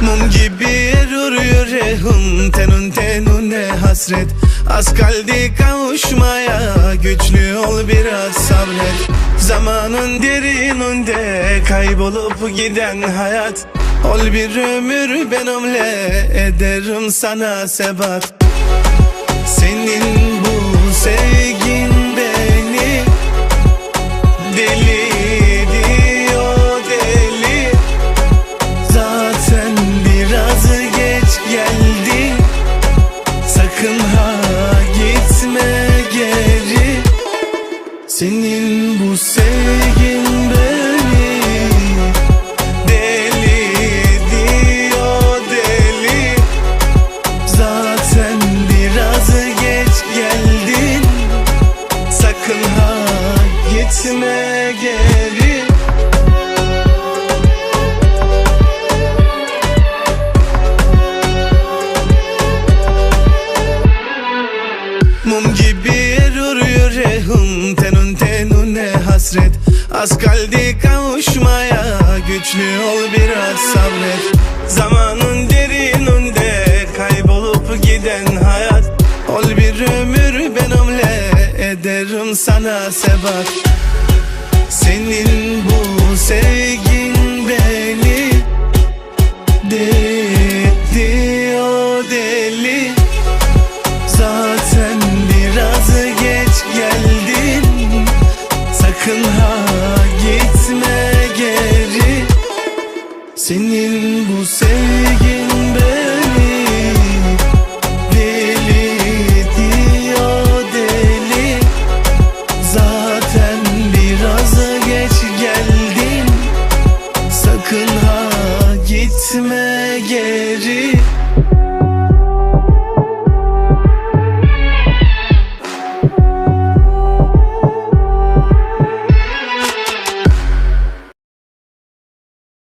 Mum gibi erur yüreğim Tenun tenune hasret. Az kaldı kavuşmaya Güçlü ol biraz sabret. Zamanın derininde Kaybolup giden hayat. Ol bir ömür benimle Ederim sana sebat. Senin bu sevgin Senin bu sevgin beni Deli diyor deli. Zaten biraz geç geldin. Sakın ha gitme geri. Mum gibi erur yüreğim tenune hasret. Az kaldı kavuşmaya Güçlü ol biraz sabret. Zamanın derininde Kaybolup giden hayat. Ol bir ömür benimle Ederim sana sebat. Senin bu sevgin Senin bu sevgin beni Deli diyor deli. Zaten biraz geç geldin. Sakın ha gitme geri